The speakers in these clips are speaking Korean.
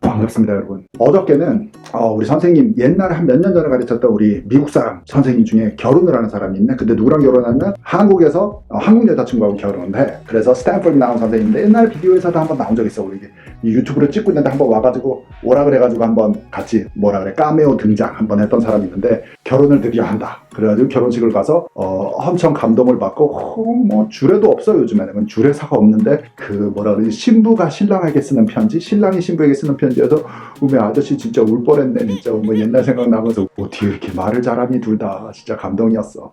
반갑습니다 여러분. 어저께는 어, 우리 선생님 옛날에 한 몇 년 전에 가르쳤던 우리 미국 사람 선생님 중에 결혼을 하는 사람이 있네. 근데 누구랑 결혼하면 한국에서 어, 한국 여자친구하고 결혼을 해. 그래서 스탠퍼드 나온 선생님인데 옛날 비디오에서도 한번 나온 적 있어 우리 이게. 이 유튜브를 찍고 있는데 한번 와가지고 오라 그래가지고 한번 같이 뭐라 그래 까메오 등장 한번 했던 사람이 있는데 결혼을 드디어 한다. 그래가지고 결혼식을 가서 어, 엄청 감동을 받고 어, 뭐 주례도 없어 요즘에는. 주례사가 없는데 그 뭐라 그러지? 신부가 신랑에게 쓰는 편지? 신랑이 신부에게 쓰는 편지여서 우메 아저씨 진짜 울 뻔 했네 진짜 뭐 옛날 생각나면서 어떻게 이렇게 말을 잘하니 둘 다 진짜 감동이었어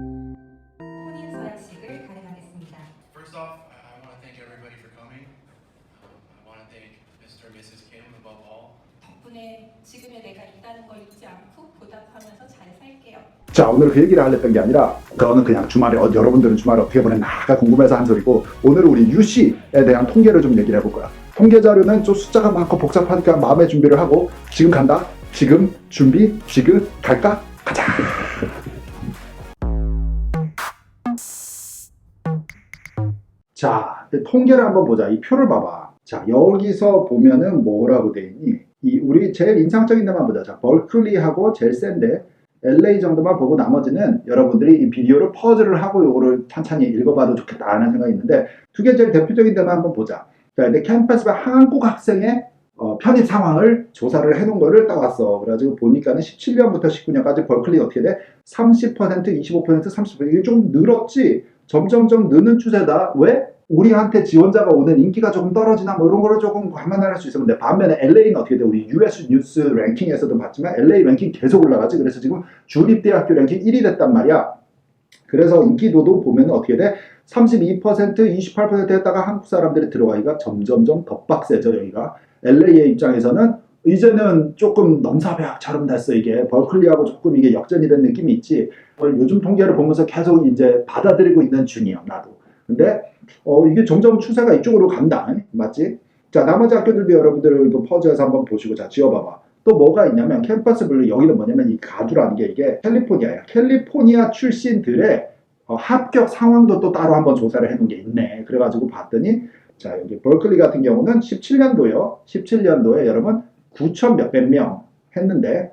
혼인 서약식을 가능하겠습니다. First off, I, I want to thank everybody for coming. I want to thank Mr. and Mrs. Kim above all. 덕분에 지금의 내가 있다는 걸 잊지 않고 보답하면서 잘 살게요. 자 오늘 그 얘기를 하려던 게 아니라 그거는 그냥 주말에 어, 여러분들은 주말에 어떻게 보냈나가 궁금해서 한 소리고 오늘 우리 유씨에 대한 통계를 좀 얘기를 해볼 거야. 통계 자료는 좀 숫자가 많고 복잡하니까 마음의 준비를 하고 지금 간다 지금 준비 지금 갈까? 가자! 자 통계를 한번 보자. 이 표를 봐봐. 자 여기서 보면은 뭐라고 돼 있니? 이 우리 제일 인상적인 데만 보자. 자 벌클리하고 제일 센데 LA 정도만 보고 나머지는 여러분들이 이 비디오를 퍼즐을 하고 요거를 천천히 읽어봐도 좋겠다 하는 생각이 있는데 두 개 제일 대표적인 데만 한번 보자. 자, 근데 캠퍼스가 한국 학생의 어, 편입 상황을 조사를 해놓은 거를 따왔어. 그래가지고 보니까는 17년부터 19년까지 벌클리 어떻게 돼? 30%, 25%, 30% 이게 좀 늘었지. 점점점 느는 추세다. 왜? 우리한테 지원자가 오는 인기가 조금 떨어지나 뭐 이런 거를 조금 감안할 수 있어. 근데 반면에 LA는 어떻게 돼? 우리 US 뉴스 랭킹에서도 봤지만 LA 랭킹 계속 올라가지. 그래서 지금 주립대학교 랭킹 1위 됐단 말이야. 그래서 인기도도 보면 어떻게 돼? 32%, 28% 했다가 한국 사람들이 들어가기가 점점점 더 빡세죠, 여기가. LA의 입장에서는 이제는 조금 넘사벽처럼 됐어, 이게. 벌클리하고 조금 이게 역전이 된 느낌이 있지. 어, 요즘 통계를 보면서 계속 이제 받아들이고 있는 중이야, 나도. 근데, 어, 이게 점점 추세가 이쪽으로 간다. 맞지? 자, 나머지 학교들도 여러분들도 퍼즐에서 한번 보시고, 자, 지어봐봐. 또 뭐가 있냐면 캠퍼스 블루 여기는 뭐냐면 이 가두라는 게 이게 캘리포니아야. 캘리포니아 출신들의 어, 합격 상황도 또 따로 한번 조사를 해놓은 게 있네. 그래가지고 봤더니 자 여기 벌클리 같은 경우는 17년도요. 17년도에 여러분 9천 몇백 명 했는데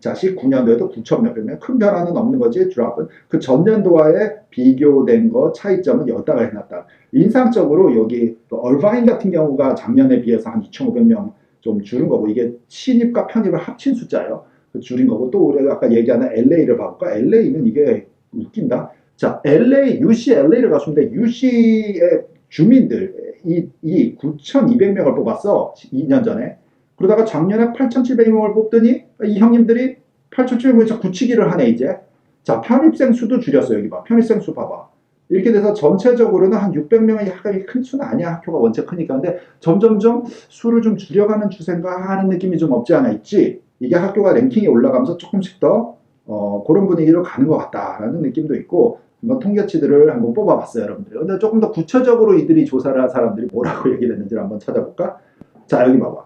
자 19년도에도 9천 몇백 명. 큰 변화는 없는 거지 드랍은 그 전년도와의 비교된 거 차이점은 여기다가 해놨다. 인상적으로 여기 또 얼바인 같은 경우가 작년에 비해서 한 2,500명 좀 줄은 거고 이게 신입과 편입을 합친 숫자예요. 그 줄인 거고 또 우리가 아까 얘기하는 LA를 봐볼까? LA는 이게 웃긴다. 자, LA, UCLA를 갔는데 UC의 주민들 이, 이 9,200명을 뽑았어. 2년 전에. 그러다가 작년에 8,700명을 뽑더니 이 형님들이 8,700명에서 굳히기를 하네 이제. 자, 편입생 수도 줄였어 여기 봐. 편입생 수 봐봐. 이렇게 돼서 전체적으로는 한 600명이 약간 큰 수는 아니야. 학교가 원체 크니까. 근데 점점점 수를 좀 줄여가는 추세인가 하는 느낌이 좀 없지 않아 있지. 이게 학교가 랭킹이 올라가면서 조금씩 더 어, 그런 분위기로 가는 것 같다라는 느낌도 있고 한번 통계치들을 한번 뽑아봤어요, 여러분들. 근데 조금 더 구체적으로 이들이 조사를 한 사람들이 뭐라고 얘기를 했는지를 한번 찾아볼까? 자, 여기 봐봐.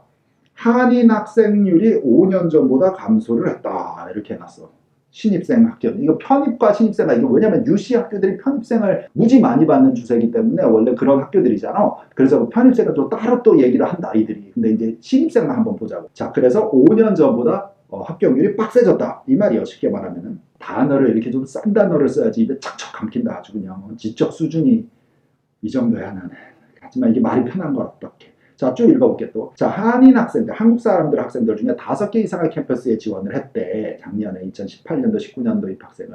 한인 학생률이 5년 전보다 감소를 했다. 이렇게 해놨어. 신입생 학교. 이거 편입과 신입생가 이거 왜냐면 유시 학교들이 편입생을 무지 많이 받는 추세이기 때문에 원래 그런 학교들이잖아. 그래서 편입생을 좀 따로 또 얘기를 한다, 아이들이. 근데 이제 신입생만 한번 보자고. 자, 그래서 5년 전보다 어, 합격률이 빡세졌다. 이 말이에요. 쉽게 말하면은. 단어를 이렇게 좀 싼 단어를 써야지 입에 척척 감긴다. 아주 그냥 어, 지적 수준이 이 정도야 나는. 하지만 이게 말이 편한 걸 어떻게. 자, 쭉 읽어볼게 또. 자, 한인 학생들, 한국 사람들 학생들 중에 다섯 개 이상의 캠퍼스에 지원을 했대. 작년에 2018년도, 19년도 입학생을.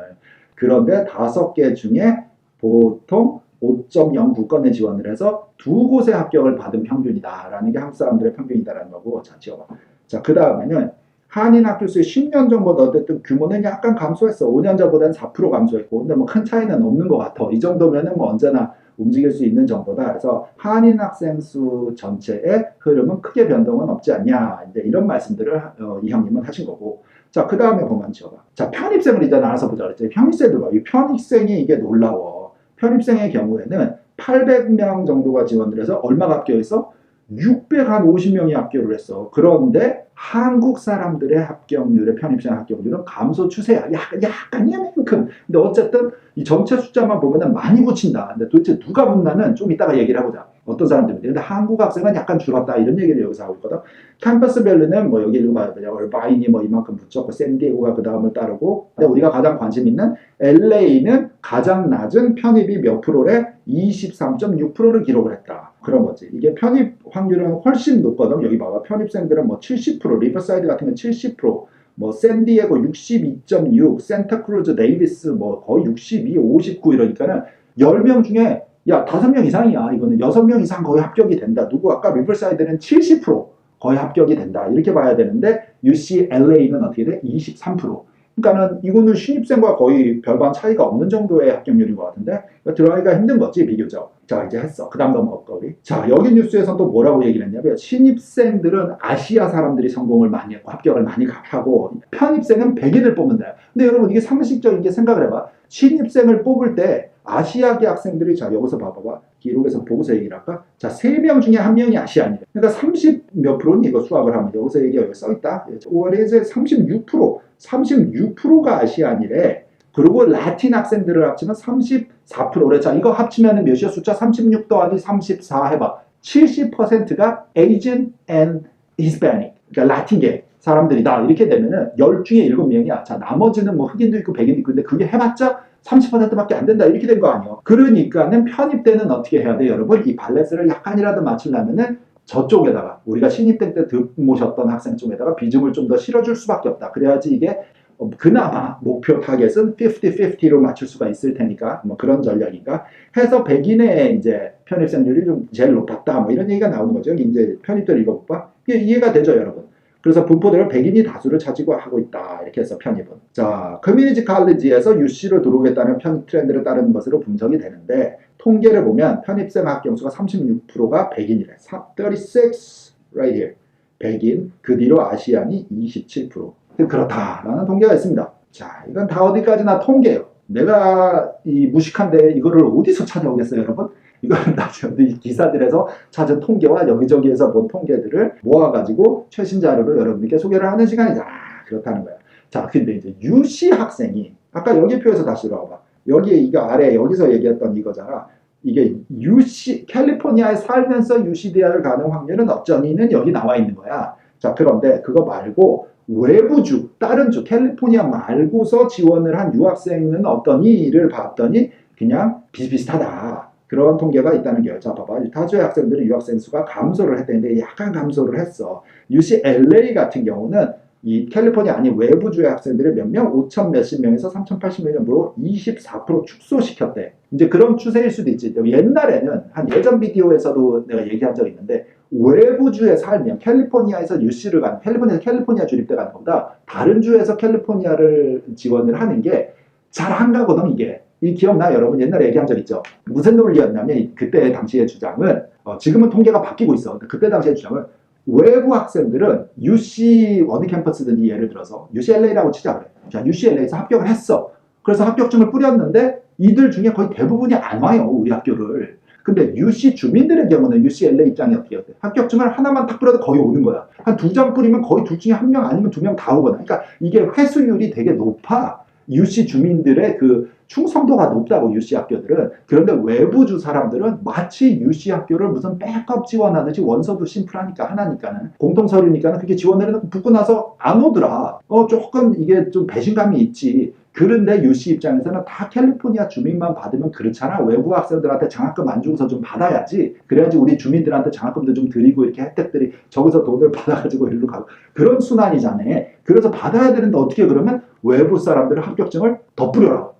그런데 다섯 개 중에 보통 5.09건에 지원을 해서 두 곳의 합격을 받은 평균이다라는 게 한국 사람들의 평균이다라는 거고. 자, 지어봐. 자, 그 다음에는 한인 학교 수의 10년 전보다 어쨌든 규모는 약간 감소했어. 5년 전보다는 4% 감소했고. 근데 뭐 큰 차이는 없는 것 같아. 이 정도면은 뭐 언제나 움직일 수 있는 정도다. 그래서 한인 학생 수 전체의 흐름은 크게 변동은 없지 않냐. 이제 이런 말씀들을 어, 이 형님은 하신 거고. 자, 그 다음에 보면 지어봐. 자, 편입생을 이제 나눠서 보자 그랬지. 편입생들 봐. 이 편입생이 이게 놀라워. 편입생의 경우에는 800명 정도가 지원을 해서 얼마가 합격했어? 650명이 합격을 했어. 그런데 한국 사람들의 합격률의 편입생 합격률은 감소 추세야. 약간, 약간 이만큼. 근데 어쨌든 이 전체 숫자만 보면은 많이 붙인다. 근데 도대체 누가 붙나는 좀 이따가 얘기를 해보자. 어떤 사람들인데. 근데 한국 학생은 약간 줄었다. 이런 얘기를 여기서 하고 있거든. 캠퍼스 밸류는 뭐 여기 읽어봐야 돼. 얼바인이 뭐 이만큼 붙였고 샌디에고가 그 다음을 따르고 근데 우리가 가장 관심 있는 LA는 가장 낮은 편입이 몇 프로래? 23.6%를 기록을 했다. 그런 거지. 이게 편입 확률은 훨씬 높거든. 여기 봐봐. 편입생들은 뭐 70%, 리버사이드 같은 건 70%, 뭐 샌디에고 62.6, 센타크루즈 데이비스 뭐 거의 62, 59 이러니까는 10명 중에 야, 5명 이상이야. 이거는 6명 이상 거의 합격이 된다. 누구 아까 리버사이드는 70% 거의 합격이 된다. 이렇게 봐야 되는데 UCLA는 어떻게 돼? 23%. 그러니까는 이거는 신입생과 거의 별반 차이가 없는 정도의 합격률인 것 같은데 들어가기가 힘든 거지 비교적. 자 이제 했어. 그 다음 넘어갈까 우리. 자 여기 뉴스에서 또 뭐라고 얘기를 했냐면 신입생들은 아시아 사람들이 성공을 많이 했고 합격을 많이 하고 편입생은 백인을 뽑는다. 근데 여러분 이게 상식적인 게 생각을 해봐. 신입생을 뽑을 때 아시아계 학생들이 자 여기서 봐봐봐 기록에서 보고서 얘기를 할까? 자 세 명 중에 한 명이 아시아인이래. 그러니까 30 몇 프로니 이거 수학을 하면 여기서 얘기 여기 써 있다. 5월에 36% 36%가 아시아인이래. 그리고 라틴 학생들을 합치면 34%래. 자 이거 합치면 몇이야? 숫자 36 더하기 34 해봐. 70%가 Asian and Hispanic. 그러니까 라틴계 사람들이다. 이렇게 되면은 10 중에 7명이야. 자 나머지는 뭐 흑인도 있고 백인도 있고 근데 그게 해봤자 30%밖에 안 된다 이렇게 된 거 아니에요. 그러니까는 편입 때는 어떻게 해야 돼 여러분? 이 밸런스를 약간이라도 맞추려면은 저쪽에다가 우리가 신입생 때 모셨던 학생 쪽에다가 비중을 좀 더 실어줄 수밖에 없다. 그래야지 이게 어, 그나마 목표 타겟은 50-50로 맞출 수가 있을 테니까 뭐 그런 전략인가 해서 백인의 이제 편입생률이 좀 제일 높았다 뭐 이런 얘기가 나오는 거죠. 이제 편입들 읽어볼까? 이해가 되죠 여러분? 그래서 분포대로 백인이 다수를 차지고 하고 있다. 이렇게 해서 편입은. 자, 커뮤니티 칼리지에서 UC로 들어오겠다는 편입 트렌드를 따르는 것으로 분석이 되는데 통계를 보면 편입생 합격수가 36%가 백인이래. 36 right here. 백인, 그 뒤로 아시안이 27%. 그렇다라는 통계가 있습니다. 자, 이건 다 어디까지나 통계예요. 내가 이 무식한데 이거를 어디서 찾아오겠어요, 여러분? 이거는 다 저희 기사들에서 찾은 통계와 여기저기에서 본 통계들을 모아가지고 최신 자료를 여러분들께 소개를 하는 시간이다. 그렇다는 거야. 자, 근데 이제 유시 학생이 아까 여기 표에서 다시 들어와봐. 여기에 이거 아래 여기서 얘기했던 이거잖아. 이게 UC 캘리포니아에 살면서 UC 대학을 가는 확률은 어쩌니는 여기 나와 있는 거야. 자, 그런데 그거 말고 외부주, 다른 주, 캘리포니아 말고서 지원을 한 유학생은 어떠니를 봤더니 그냥 비슷비슷하다. 그런 통계가 있다는 거예요. 자, 봐봐. 타주의 학생들은 유학생 수가 감소를 했다는데 약간 감소를 했어. UCLA 같은 경우는 이 캘리포니아 아닌 외부주의 학생들이 몇 명? 5천 몇십 명에서 3,080명으로 24% 축소시켰대. 이제 그런 추세일 수도 있지. 옛날에는 한 예전 비디오에서도 내가 얘기한 적이 있는데 외부주에 살면 캘리포니아에서 UC를 가는 캘리포니아에서 캘리포니아 주립대 가는 것보다 다른 주에서 캘리포니아를 지원을 하는 게 잘 안 가거든 이게. 이 기억나 여러분 옛날에 얘기한 적 있죠. 무슨 논리였냐면 그때 당시의 주장은 어, 지금은 통계가 바뀌고 있어. 근데 그때 당시의 주장은 외부 학생들은 UC 어디 캠퍼스든지 예를 들어서 UCLA라고 치자 그래. 자 UCLA에서 합격을 했어. 그래서 합격증을 뿌렸는데 이들 중에 거의 대부분이 안 와요 우리 학교를. 근데 UC 주민들의 경우는 UCLA 입장이 어떻게 해요? 합격증을 하나만 딱 뿌려도 거의 오는 거야. 한 두 장 뿌리면 거의 둘 중에 한 명 아니면 두 명 다 오거든. 그러니까 이게 회수율이 되게 높아. UC 주민들의 그 충성도가 높다고 UC 학교들은 그런데 외부주 사람들은 마치 UC 학교를 무슨 백업 지원하듯이 원서도 심플하니까 하나니까는 공통 서류니까는 그게 지원을 붙고 나서 안 오더라. 어 조금 이게 좀 배신감이 있지. 그런데 UC 입장에서는 다 캘리포니아 주민만 받으면 그렇잖아. 외부 학생들한테 장학금 안 주고서 좀 받아야지. 그래야지 우리 주민들한테 장학금도 좀 드리고 이렇게 혜택들이 저기서 돈을 받아가지고 일로 가고 그런 순환이잖아. 그래서 받아야 되는데 어떻게 그러면 외부 사람들의 합격증을 더 뿌려라.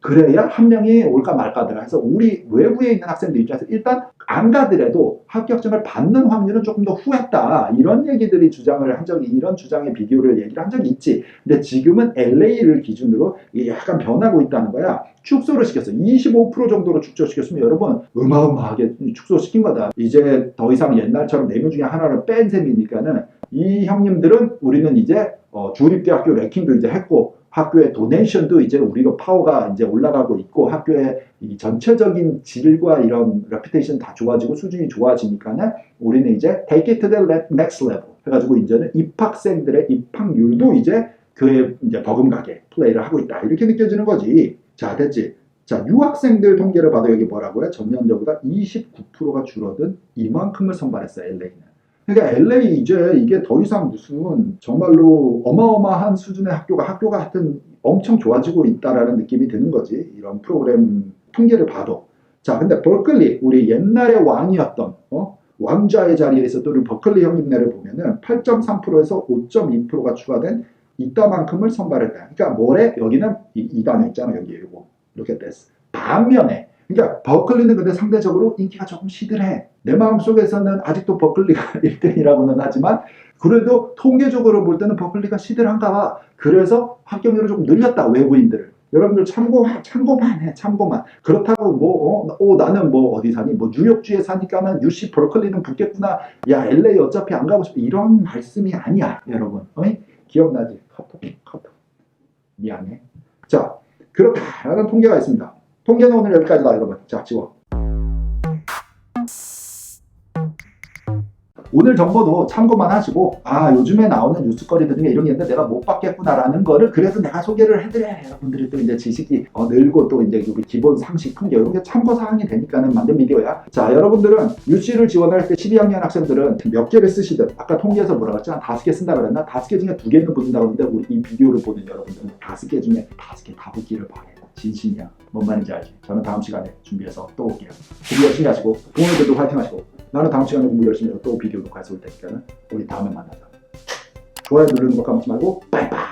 그래야 한 명이 올까 말까더라 해서 우리 외부에 있는 학생들 입장에서 일단 안 가더라도 합격증을 받는 확률은 조금 더 후했다. 이런 얘기들이 주장을 한 적이 이런 주장의 비디오를 얘기를 한 적이 있지. 근데 지금은 LA를 기준으로 약간 변하고 있다는 거야. 축소를 시켰어. 25% 정도로 축소시켰으면 여러분 어마어마하게 축소시킨 거다. 이제 더 이상 옛날처럼 네 명 중에 하나를 뺀 셈이니까는 이 형님들은 우리는 이제 어, 주립대학교 랭킹도 이제 했고 학교의 도네이션도 이제 우리가 파워가 이제 올라가고 있고 학교의 이 전체적인 질과 이런 레피테이션 다 좋아지고 수준이 좋아지니까는 우리는 이제 take it to the next level 해가지고 이제는 입학생들의 입학률도 이제 그에 이제 버금가게 플레이를 하고 있다 이렇게 느껴지는 거지. 자 됐지. 자 유학생들 통계를 봐도 여기 뭐라고요? 전년도보다 29%가 줄어든 이만큼을 선발했어요 LA는. 그러니까 LA 이제 이게 더 이상 무슨 정말로 어마어마한 수준의 학교가 학교가 하여튼 엄청 좋아지고 있다라는 느낌이 드는 거지. 이런 프로그램 통계를 봐도. 자, 근데 버클리 우리 옛날에 왕이었던 어? 왕자의 자리에 있었던 버클리 형님네를 보면은 8.3%에서 5.2%가 추가된 이따만큼을 선발했다. 그러니까 뭐래? 여기는 이, 이 단어 있잖아 여기 이거 이렇게 됐어. 반면에 그러니까 버클리는 근데 상대적으로 인기가 조금 시들해. 내 마음속에서는 아직도 버클리가 1등이라고는 하지만 그래도 통계적으로 볼 때는 버클리가 시들한가 봐. 그래서 합격률을 조금 늘렸다 외부인들을. 여러분들 참고 참고만 해 참고만. 그렇다고 뭐 어, 어, 나는 뭐 어디 사니? 뭐 뉴욕주에 사니까는 UC 버클리는 붙겠구나. 야 LA 어차피 안 가고 싶어. 이런 말씀이 아니야 여러분. 어이? 기억나지? 카톡 카톡. 미안해. 자 그렇다라는 통계가 있습니다 통계는 오늘 여기까지다 여러분 자 지워. 오늘 정보도 참고만 하시고 아 요즘에 나오는 뉴스거리들 중에 이런 게 있는데 내가 못 받겠구나라는 거를 그래도 내가 소개를 해드려야 여러분들이 또 이제 지식이 어, 늘고 또 이제 우리 기본 상식 큰 게 이런 게 참고 사항이 되니까는 만든 비디오야. 자 여러분들은 UC를 지원할 때 12학년 학생들은 몇 개를 쓰시든 아까 통계에서 뭐라고 했지 한 다섯 개 쓴다 그랬나? 다섯 개 중에 두 개는 붙는다고 하는데 우리 이 비디오를 보는 여러분들은 다섯 개 중에 다섯 개 다 붙기를 바래 진심이야 뭔 말인지 알지 저는 다음 시간에 준비해서 또 올게요 공부 열심히 하시고 부모님들도 화이팅 하시고 나는 다음 시간에 공부 열심히 해서 또 비디오 녹화해서 올 테니까 우리 다음에 만나자. 좋아요 누르는 거 까먹지 말고 빠이빠이.